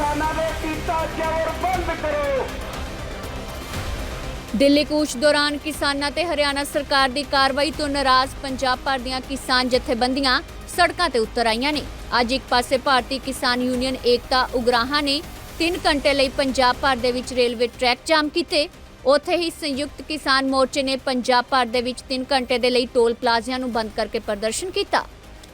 ਕਿਸਾਨਾਂ ਦੇ ਕੀਤਾ ਜ਼ਬਰ ਬੰਦ ਕਰੋ। ਦਿੱਲੀ ਕੂਚ ਦੌਰਾਨ ਕਿਸਾਨਾਂ ਤੇ ਹਰਿਆਣਾ ਸਰਕਾਰ ਦੀ ਕਾਰਵਾਈ ਤੋਂ ਨਾਰਾਜ਼ ਪੰਜਾਬ ਭਰ ਦੀਆਂ ਕਿਸਾਨ ਜਥੇਬੰਦੀਆਂ ਸੜਕਾਂ ਤੇ ਉਤਰ ਆਈਆਂ ਨੇ। ਅੱਜ ਇੱਕ ਪਾਸੇ ਭਾਰਤੀ ਕਿਸਾਨ ਯੂਨੀਅਨ ਏਕਤਾ ਉਗਰਾਹਾਂ ਨੇ 3 ਘੰਟੇ ਲਈ ਪੰਜਾਬ ਭਰ ਦੇ ਵਿੱਚ ਰੇਲਵੇ ਟਰੈਕ ਜਾਮ ਕੀਤੇ। ਉੱਥੇ ਹੀ ਸੰਯੁਕਤ ਕਿਸਾਨ ਮੋਰਚੇ ਨੇ ਪੰਜਾਬ ਭਰ ਦੇ ਵਿੱਚ 3 ਘੰਟੇ ਦੇ ਲਈ ਟੋਲ ਪਲਾਜ਼ਿਆਂ ਨੂੰ ਬੰਦ ਕਰਕੇ ਪ੍ਰਦਰਸ਼ਨ ਕੀਤਾ।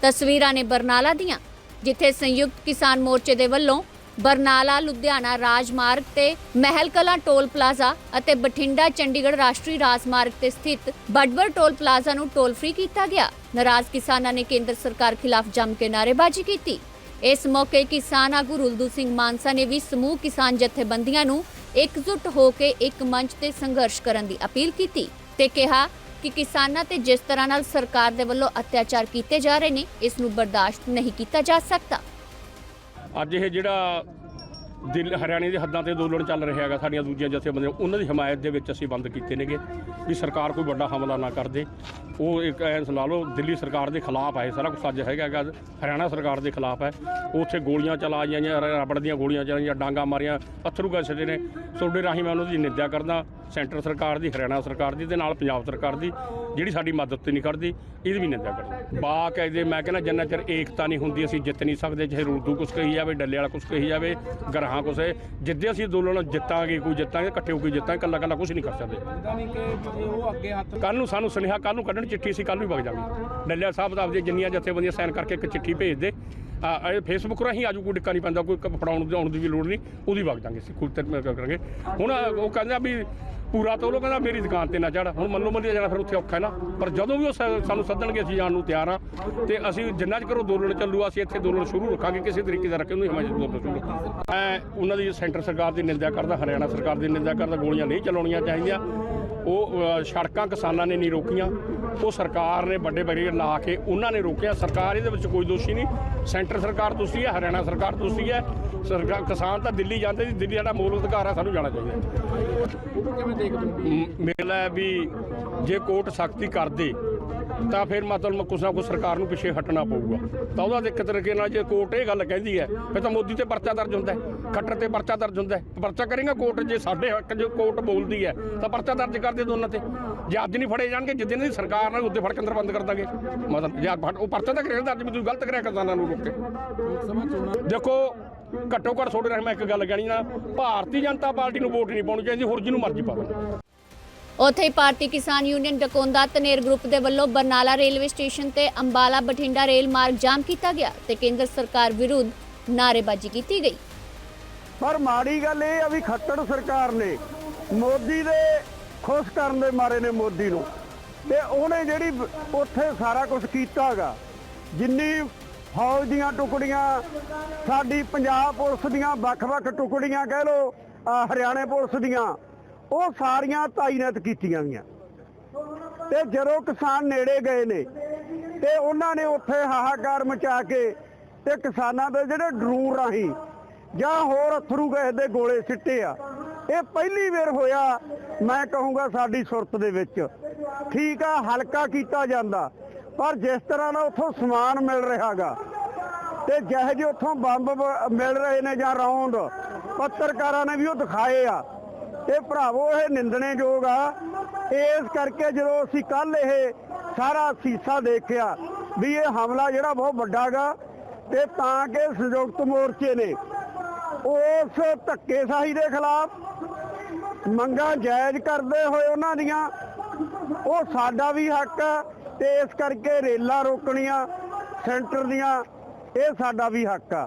ਤਸਵੀਰਾਂ ਨੇ ਬਰਨਾਲਾ ਦੀਆਂ, ਜਿੱਥੇ ਸੰਯੁਕਤ ਕਿਸਾਨ ਮੋਰਚੇ ਦੇ ਵੱਲੋਂ ਬਰਨਾਲਾ, ਲੁਧਿਆਣਾ, ਰਾਜਮਾਰਗ ਤੇ ਮਹਿਲ ਕਲਾਂ ਟੋਲ ਪਲਾਜ਼ਾ ਅਤੇ ਬਠਿੰਡਾ, ਚੰਡੀਗੜ੍ਹ ਰਾਸ਼ਟਰੀ ਰਾਜਮਾਰਗ ਤੇ ਸਥਿਤ ਬਡਬਰ ਟੋਲ ਪਲਾਜ਼ਾ ਨੂੰ ਟੋਲ ਫ੍ਰੀ ਕੀਤਾ ਗਿਆ। ਨਾਰਾਜ਼ ਕਿਸਾਨਾਂ ਨੇ ਕੇਂਦਰ ਸਰਕਾਰ ਖਿਲਾਫ ਜੰਮ ਕੇ ਨਾਅਰੇਬਾਜ਼ੀ ਕੀਤੀ। ਇਸ ਮੌਕੇ ਕਿਸਾਨ ਆਗੂ ਰੁਲਦੂ ਸਿੰਘ ਮਾਨਸਾ ਨੇ ਵੀ ਸਮੂਹ ਕਿਸਾਨ ਜਥੇਬੰਦੀਆਂ ਨੂੰ ਇਕਜੁੱਟ ਹੋ ਕੇ ਇੱਕ ਮੰਚ ਤੇ ਸੰਘਰਸ਼ ਕਰਨ ਦੀ ਅਪੀਲ ਕੀਤੀ ਤੇ ਕਿਹਾ ਕਿ ਕਿਸਾਨਾਂ ਤੇ ਜਿਸ ਤਰ੍ਹਾਂ ਨਾਲ ਸਰਕਾਰ ਦੇ ਵੱਲੋਂ ਅਤਿਆਚਾਰ ਕੀਤੇ ਜਾ ਰਹੇ ਨੇ, ਇਸ ਨੂੰ ਬਰਦਾਸ਼ਤ ਨਹੀਂ ਕੀਤਾ ਜਾ ਸਕਦਾ। ਅੱਜ ਇਹ ਜਿਹੜਾ ਦਿੱਲੀ ਹਰਿਆਣੇ ਦੇ ਹੱਦਾਂ ਤੇ ਅੰਦੋਲਨ ਚੱਲ ਰਿਹਾ ਹੈਗਾ, ਸਾਡੀਆਂ ਦੂਜੀਆਂ ਜਥੇਬੰਦੀਆਂ, ਉਹਨਾਂ ਦੀ ਹਮਾਇਤ ਦੇ ਵਿੱਚ ਅਸੀਂ ਬੰਦ ਕੀਤੇ ਨੇਗੇ ਵੀ ਸਰਕਾਰ ਕੋਈ ਵੱਡਾ ਹਮਲਾ ਨਾ ਕਰਦੇ ਉਹ ਇੱਕ ਐਂ ਲਾ ਲਓ, ਦਿੱਲੀ ਸਰਕਾਰ ਦੇ ਖਿਲਾਫ ਹੈ ਸਾਰਾ ਕੁਝ ਅੱਜ ਹੈਗਾ ਗਾ ਹਰਿਆਣਾ ਸਰਕਾਰ ਦੇ ਖਿਲਾਫ ਹੈ। ਉੱਥੇ ਗੋਲੀਆਂ ਚਲਾਈਆਂ ਜਾਂ ਰਬੜ ਦੀਆਂ ਗੋਲੀਆਂ ਚਲਾਈਆਂ ਡਾਂਗਾ ਮਾਰੀਆਂ, ਅਥਰੂ ਗੈਸ ਦੇ ਨੇ। ਤੁਹਾਡੇ ਰਾਹੀਂ ਮੈਂ ਉਹਨਾਂ ਦੀ ਨਿੰਦਿਆ ਕਰਦਾ, ਸੈਂਟਰ ਸਰਕਾਰ ਦੀ, ਹਰਿਆਣਾ ਸਰਕਾਰ ਦੀ ਤੇ ਨਾਲ ਪੰਜਾਬ ਸਰਕਾਰ ਦੀ, ਜਿਹੜੀ ਸਾਡੀ ਮਦਦ ਤੇ ਨਹੀਂ ਕਰਦੀ, ਇਹਦੀ ਵੀ ਨਿੰਦਿਆ ਕਰਦਾ। ਬਾਕ ਹੈ ਜੇ ਮੈਂ ਕਹਿੰਦਾ ਜਿੰਨਾ ਚਿਰ ਏਕਤਾ ਨਹੀਂ ਹੁੰਦੀ, ਅਸੀਂ ਜਿੱਤ ਨਹੀਂ ਸਕਦੇ, ਚਾਹੇ ਰੂਦੂ ਕੁਛ ਕਹੀ ਜਾਵੇ, ਡੱਲੇ ਵਾਲਾ ਕੁਛ ਕਹੀ ਜਾਵੇ ਗਰਹਾਂ ਹੈ ਜਿੱਦੇ ਅਸੀਂ ਅੰਦੋਲਨ ਜਿੱਤਾਂਗੇ ਕੋਈ ਜਿੱਤਾਂਗੇ ਇਕੱਠੇ ਹੋ ਕੇ ਜਿੱਤਾਂਗੇ ਕੱਲਾ ਕੱਲਾ ਕੁਛ ਨਹੀਂ ਕਰ ਸਕਦੇ। ਇਦਾਂ ਨਹੀਂ ਕਿ ਜੇ ਉਹ ਅੱਗੇ ਹੱਥ ਕੱਲ ਨੂੰ ਸਾਨੂੰ ਸੁਨੇਹਾ ਕੱਲ ਨੂੰ ਕੱਢਣ ਚਿੱਠੀ ਸੀ ਕੱਲ ਨੂੰ ਹੀ ਵਗ ਜਾਵਾਂਗੇ। ਡੱਲਿਆ ਸਾਹਿਬ ਦਾ ਆਪਦੀਆਂ ਜਿੰਨੀਆਂ ਜਥੇਬੰਦੀਆਂ ਸਾਈਨ ਕਰਕੇ ਇੱਕ ਚਿੱਠੀ ਭੇਜ ਦੇ। ਆ ਇਹ ਫੇਸਬੁੱਕ ਰਾਹੀਂ ਆਜੂ ਕੋਈ ਡਿੱਕਾ ਨਹੀਂ ਪੈਂਦਾ ਕੋਈ ਫੜਾਉਣ ਦੀ ਵੀ ਲੋੜ ਨਹੀਂ ਉਹਦੀ ਵਗ ਜਾਵਾਂਗੇ ਅਸੀਂ ਕੋਈ ਤੇ ਕਰਾਂਗੇ। ਹੁਣ ਉਹ ਕਹਿੰਦਾ ਵੀ ਪੂਰਾ ਤਾਂ ਉਹ ਕਹਿੰਦਾ ਮੇਰੀ ਦੁਕਾਨ ਤੇ ਨਾ ਚੜ ਹੁਣ ਮੰਨੋ ਮੰਨੀ ਜਾਣਾ ਫਿਰ ਉੱਥੇ ਔਖਾ ਹੈ ਨਾ। ਪਰ ਜਦੋਂ ਵੀ ਉਹ ਸਾ- ਸਾਨੂੰ ਸੱਦਣਗੇ ਅਸੀਂ ਜਾਣ ਨੂੰ ਤਿਆਰ ਆ ਤੇ ਅਸੀਂ ਜਿੰਨਾ ਚਿਰ ਉਹ ਅੰਦੋਲਨ ਚੱਲੂ ਅਸੀਂ ਇੱਥੇ ਅੰਦੋਲਨ ਸ਼ੁਰੂ ਰੱਖਾਂਗੇ ਕਿਸੇ ਤਰੀਕੇ ਦਾ ਰੱਖੇ ਉਹਨੂੰ ਹਿਮਾਇਤ ਅੰਦੋਲਨ ਸ਼ੁਰੂ ਰੱਖਾਂਗੇ। ਮੈਂ ਉਹਨਾਂ ਦੀ ਸੈਂਟਰ ਸਰਕਾਰ ਦੀ ਨਿੰਦਿਆ ਕਰਦਾ ਹਰਿਆਣਾ ਸਰਕਾਰ ਦੀ ਨਿੰਦਿਆ ਕਰਦਾ ਗੋਲੀਆਂ ਨਹੀਂ ਚਲਾਉਣੀਆਂ ਚਾਹੀਦੀਆਂ। ਉਹ ਅ, ਸੜਕਾਂ ਕਿਸਾਨਾਂ ਨੇ ਨਹੀਂ ਰੋਕੀਆਂ। ਉਹ ਸਰਕਾਰ ਨੇ ਵੱਡੇ ਬੈਰੀਅਰ ਲਾ ਕੇ ਉਹਨਾਂ ਨੇ ਰੋਕਿਆ। ਸਰਕਾਰ ਇਹਦੇ ਵਿੱਚ ਕੋਈ ਦੋਸ਼ੀ ਨਹੀਂ। ਸੈਂਟਰ ਸਰਕਾਰ ਦੋਸ਼ੀ ਹੈ ਹਰਿਆਣਾ ਸਰਕਾਰ ਦੋਸ਼ੀ ਹੈ। ਸਰਕਾਰ ਕਿਸਾਨ ਤਾਂ ਦਿੱਲੀ ਜਾਂਦੇ ਸੀ ਦਿੱਲੀ ਸਾਡਾ ਮੂਲ ਅਧਿਕਾਰ ਆ ਸਾਨੂੰ ਜਾਣਾ ਚਾਹੀਦਾ ਉਹਨੂੰ ਕਿਵੇਂ ਦੇਖਦੇ ਹੋ? ਵੀ ਮ- ਮੇਰਾ ਹੈ ਵੀ ਜੇ ਕੋਰਟ ਸਖਤੀ ਕਰਦੇ ਤਾਂ ਫਿਰ ਮਤਲਬ ਕੁਛ ਨਾ ਕੁਛ ਸਰਕਾਰ ਨੂੰ ਪਿੱਛੇ ਹਟਣਾ ਪਊਗਾ। ਤਾਂ ਉਹਦਾ ਦੇ ਇੱਕ ਤਰੀਕੇ ਨਾਲ ਜੇ ਕੋਰਟ ਇਹ ਗੱਲ ਕਹਿੰਦੀ ਹੈ, ਫਿਰ ਤਾਂ ਮੋਦੀ ਤੇ ਪਰਚਾ ਦਰਜ ਹੁੰਦਾ ਖੱਟਰ ਤੇ ਪਰਚਾ ਦਰਜ ਹੁੰਦਾ ਪਰਚਾ ਕਰੇਗਾ ਕੋਰਟ, ਜੇ ਸਾਡੇ ਹੱਕ ਜੇ ਕੋਰਟ ਬੋਲਦੀ ਹੈ, ਤਾਂ ਪਰਚਾ ਦਰਜ ਕਰ ਦੇ ਦੋਨਾਂ ਤੇ। ਜੇ ਅੱਜ ਨਹੀਂ ਫੜੇ ਜਾਣਗੇ, ਜਿੱਦਣ ਦੀ ਸਰਕਾਰ ਨਾਲ ਉੱਤੇ ਫੜ ਕੇ ਅੰਦਰ ਬੰਦ ਕਰ ਦਾਂਗੇ। ਮਤਲਬ ਜੇ ਉਹ ਪਰਚਾ ਤਾਂ ਕਰੇਗਾ ਅੱਜ ਵੀ ਤੁਸੀਂ ਗਲਤ ਕਰਿਆ ਕਿਸਾਨਾਂ ਨੂੰ ਰੋਕ ਕੇ। ਦੇਖੋ, ਘੱਟੋ ਘੱਟ ਤੁਹਾਡੇ ਨਾਲ ਮੈਂ ਇੱਕ ਗੱਲ ਕਹਿਣੀ ਨਾ ਭਾਰਤੀ ਜਨਤਾ ਪਾਰਟੀ ਨੂੰ ਵੋਟ ਨਹੀਂ ਪਾਉਣੀ ਚਾਹੀਦੀ, ਹੋਰ ਜਿਹਨੂੰ ਮਰਜ਼ੀ ਪਾ ਉੱਥੇ ਹੀ ਭਾਰਤੀ ਕਿਸਾਨ ਯੂਨੀਅਨ ਡਕੌਂਦਾ ਤਨੇਰ ਗਰੁੱਪ ਦੇ ਵੱਲੋਂ ਬਰਨਾਲਾ ਰੇਲਵੇ ਸਟੇਸ਼ਨ ਤੇ ਅੰਬਾਲਾ ਬਠਿੰਡਾ ਰੇਲ ਮਾਰਗ ਜਾਮ ਕੀਤਾ ਗਿਆ ਤੇ ਕੇਂਦਰ ਸਰਕਾਰ ਵਿਰੁੱਧ ਨਾਅਰੇਬਾਜ਼ੀ ਕੀਤੀ ਗਈ। ਪਰ ਮਾੜੀ ਗੱਲ ਇਹ ਆ ਵੀ ਖੱਟੜ ਸਰਕਾਰ ਨੇ ਮੋਦੀ ਦੇ ਖੁਸ਼ ਕਰਨ ਦੇ ਮਾਰੇ ਨੇ ਮੋਦੀ ਨੂੰ। ਤੇ ਉਹਨੇ ਜਿਹੜੀ ਉੱਥੇ ਸਾਰਾ ਕੁਝ ਕੀਤਾਗਾ, ਜਿੰਨੀ ਫੌਜ ਦੀਆਂ ਟੁਕੜੀਆਂ, ਸਾਡੀ ਪੰਜਾਬ ਪੁਲਿਸ ਦੀਆਂ ਵੱਖ-ਵੱਖ ਟੁਕੜੀਆਂ ਕਹਿ ਲੋ ਹਰਿਆਣੇ ਪੁਲਿਸ ਦੀਆਂ ਉਹ ਸਾਰੀਆਂ ਤਾਇਨਾਤ ਕੀਤੀਆਂ ਗਈਆਂ ਤੇ ਜਦੋਂ ਕਿਸਾਨ ਨੇੜੇ ਗਏ ਨੇ, ਤੇ ਉਹਨਾਂ ਨੇ ਉੱਥੇ ਹਾਹਾਕਾਰ ਮਚਾ ਕੇ ਤੇ ਕਿਸਾਨਾਂ ਦੇ ਜਿਹੜੇ ਡਰੂਨ ਰਾਹੀਂ ਜਾਂ ਹੋਰ ਅਥਰੂ ਗੈਸ ਦੇ ਗੋਲੇ ਸਿੱਟੇ ਆ, ਇਹ ਪਹਿਲੀ ਵਾਰ ਹੋਇਆ, ਮੈਂ ਕਹੂੰਗਾ ਸਾਡੀ ਸੁਰਤ ਦੇ ਵਿੱਚ। ਠੀਕ ਆ, ਹਲਕਾ ਕੀਤਾ ਜਾਂਦਾ, ਪਰ ਜਿਸ ਤਰ੍ਹਾਂ ਨਾਲ ਉੱਥੋਂ ਸਮਾਨ ਮਿਲ ਰਿਹਾਗਾ, ਤੇ ਜਿਹੇ ਜਿਹੇ ਉੱਥੋਂ ਬੰਬ ਮਿਲ ਰਹੇ ਨੇ ਜਾਂ ਰੌਂਦ, ਪੱਤਰਕਾਰਾਂ ਨੇ ਵੀ ਉਹ ਦਿਖਾਏ ਆ। ਇਹ ਭਰਾਵੋ, ਇਹ ਨਿੰਦਣੇਯੋਗ ਆ। ਇਸ ਕਰਕੇ ਜਦੋਂ ਅਸੀਂ ਕੱਲ ਇਹ ਸਾਰਾ ਸੀਸਾ ਦੇਖਿਆ ਵੀ ਇਹ ਹਮਲਾ ਜਿਹੜਾ ਬਹੁਤ ਵੱਡਾਗਾ ਤੇ ਤਾਂ ਕਿ ਸੰਯੁਕਤ ਮੋਰਚੇ ਨੇ ਉਸ ਧੱਕੇਸ਼ਾਹੀ ਦੇ ਖਿਲਾਫ ਮੰਗਾਂ ਜਾਇਜ਼ ਕਰਦੇ ਹੋਏ ਉਹਨਾਂ ਦੀਆਂ, ਉਹ ਸਾਡਾ ਵੀ ਹੱਕ ਆ ਤੇ ਇਸ ਕਰਕੇ ਰੇਲਾਂ ਰੋਕਣੀਆਂ, ਸੈਂਟਰ ਦੀਆਂ, ਇਹ ਸਾਡਾ ਵੀ ਹੱਕ ਆ।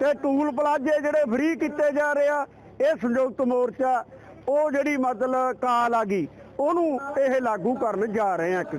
ਤੇ ਟੂਲ ਪਲਾਜੇ ਜਿਹੜੇ ਫ੍ਰੀ ਕੀਤੇ ਜਾ ਰਹੇ ਆ, ਇਹ ਸੰਯੁਕਤ ਮੋਰਚਾ ਉਹ ਜਿਹੜੀ ਮਤਲਬ ਕਾਲ ਆ ਗਈ ਉਹਨੂੰ ਇਹ ਲਾਗੂ ਕਰਨ ਜਾ ਰਹੇ ਆ ਇੱਕ।